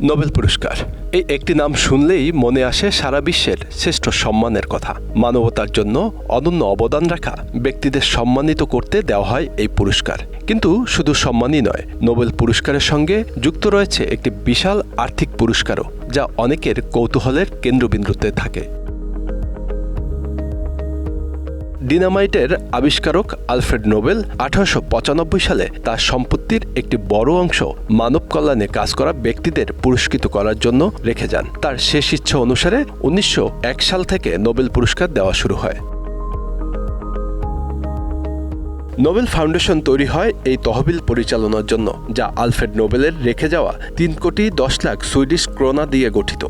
Nobel পুরস্কার। এই একটি নাম শুনলেই মনে আসে সারা বিশ্বের শ্রেষ্ঠ সম্মানের কথা। মানবতার জন্য অনন্য অবদান রাখা ব্যক্তিদের সম্মানিত করতে দেওয়া হয় এই পুরস্কার। কিন্তু শুধু সম্মানই নয়, নোবেল পুরস্কারের সঙ্গে যুক্ত রয়েছে একটি বিশাল আর্থিক পুরস্কারও, যা অনেকের কৌতূহলের কেন্দ্রবিন্দুতে থাকে। ডিনামাইটের আবিষ্কারক আলফ্রেড নোবেল আঠারোশো পঁচানব্বই সালে তার সম্পত্তির একটি বড় অংশ মানব কল্যাণে কাজ করা ব্যক্তিদের পুরস্কৃত করার জন্য রেখে যান। তার শেষ ইচ্ছা অনুসারে উনিশশো এক সাল থেকে নোবেল পুরস্কার দেওয়া শুরু হয়। নোবেল ফাউন্ডেশন তৈরি হয় এই তহবিল পরিচালনার জন্য, যা আলফ্রেড নোবেলের রেখে যাওয়া তিন কোটি দশ লাখ সুইডিশ ক্রোনা দিয়ে গঠিত।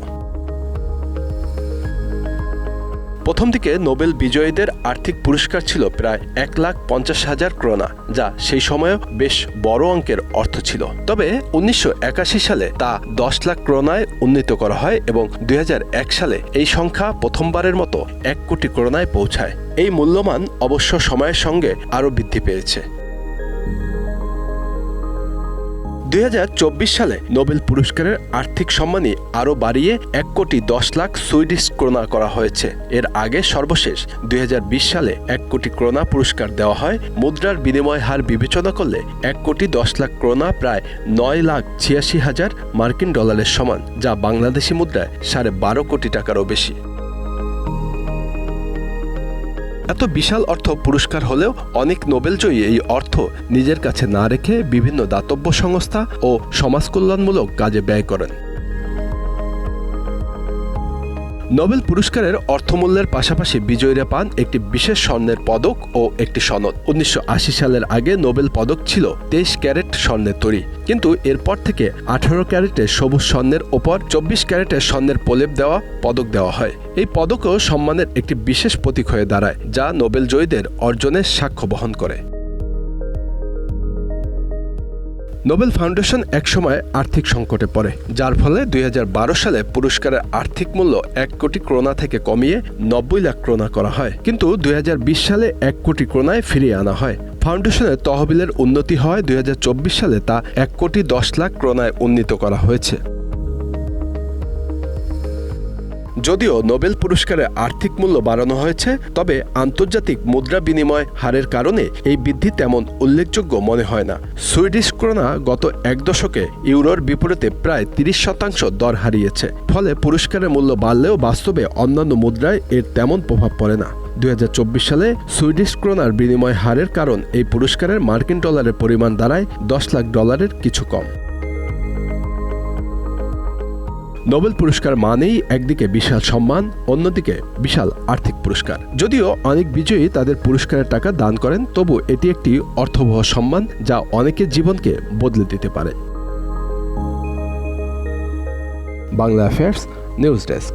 প্রথম দিকে নোবেল বিজয়ীদের আর্থিক পুরস্কার ছিল প্রায় এক লাখ পঞ্চাশ হাজার ক্রোনা, যা সেই সময়েও বেশ বড় অঙ্কের অর্থ ছিল। তবে উনিশশো একাশি সালে তা দশ লাখ ক্রোনায় উন্নীত করা হয় এবং দুই হাজার এক সালে এই সংখ্যা প্রথমবারের মতো এক কোটি ক্রোনায় পৌঁছায়। এই মূল্যমান অবশ্য সময়ের সঙ্গে আরও বৃদ্ধি পেয়েছে। দুই হাজার চব্বিশ সালে নোবেল পুরস্কারের আর্থিক সম্মানই আরও বাড়িয়ে এক কোটি দশ লাখ সুইডিশ ক্রোনা করা হয়েছে। এর আগে সর্বশেষ দুই হাজার বিশ সালে এক কোটি ক্রোনা পুরস্কার দেওয়া হয়। মুদ্রার বিনিময় হার বিবেচনা করলে এক কোটি দশ লাখ ক্রোনা প্রায় নয় লাখ ছিয়াশি হাজার মার্কিন ডলারের সমান, যা বাংলাদেশি মুদ্রায় সাড়ে বারো কোটি টাকারও বেশি। এত বিশাল অর্থ পুরস্কার হলেও অনেক নোবেলজয়ী এই অর্থ নিজের কাছে না রেখে বিভিন্ন দাতব্য সংস্থা ও সমাজকল্যাণমূলক কাজে ব্যয় করেন। নোবেল পুরস্কারের অর্থমূল্যের পাশাপাশি বিজয়ীরা পান একটি বিশেষ স্বর্ণের পদক ও একটি সনদ। উনিশশো আশি সালের আগে নোবেল পদক ছিল তেইশ ক্যারেট স্বর্ণের তৈরি। কিন্তু এরপর থেকে আঠারো ক্যারেটের সবুজ স্বর্ণের ওপর চব্বিশ ক্যারেটের স্বর্ণের প্রলেপ দেওয়া, পদক দেওয়া হয়। এই পদকও সম্মানের একটি বিশেষ প্রতীক হয়ে দাঁড়ায়, যা নোবেল জয়ীদের অর্জনের সাক্ষ্য বহন করে। নোবেল ফাউন্ডেশন একসময় আর্থিক সংকটে পড়ে, যার ফলে দুই হাজার বারো সালে পুরস্কারের আর্থিক মূল্য এক কোটি ক্রোনা থেকে কমিয়ে নব্বই লাখ ক্রোনা করা হয়। কিন্তু দুই হাজার বিশ সালে এক কোটি ক্রোনায় ফিরিয়ে আনা হয়। ফাউন্ডেশনের তহবিলের উন্নতি হয় দুই হাজার চব্বিশ সালে তা এক কোটি দশ লাখ ক্রোনায় উন্নীত করা হয়েছে। যদিও নোবেল পুরস্কারের আর্থিক মূল্য বাড়ানো হয়েছে, তবে আন্তর্জাতিক মুদ্রা বিনিময় হারের কারণে এই বৃদ্ধি তেমন উল্লেখযোগ্য মনে হয় না। সুইডিশ ক্রোনা গত এক দশকে ইউরোর বিপরীতে প্রায় তিরিশ শতাংশ দর হারিয়েছে, ফলে পুরস্কারের মূল্য বাড়লেও বাস্তবে অন্যান্য মুদ্রায় এর তেমন প্রভাব পড়ে না। দুই হাজার চব্বিশ সালে সুইডিশ ক্রোনার বিনিময় হারের কারণ এই পুরস্কারের মার্কিন ডলারের পরিমাণ দাঁড়ায় দশ লাখ ডলারের কিছু কম। নোবেল পুরস্কার মানেই একদিকে বিশাল সম্মান, অন্যদিকে বিশাল আর্থিক পুরস্কার। যদিও অনেক বিজয়ী তাদের পুরস্কারের টাকা দান করেন, তবু এটি একটি অর্থবহ সম্মান যা অনেকের জীবনকে বদলে দিতে পারে। Bangla affairs news desk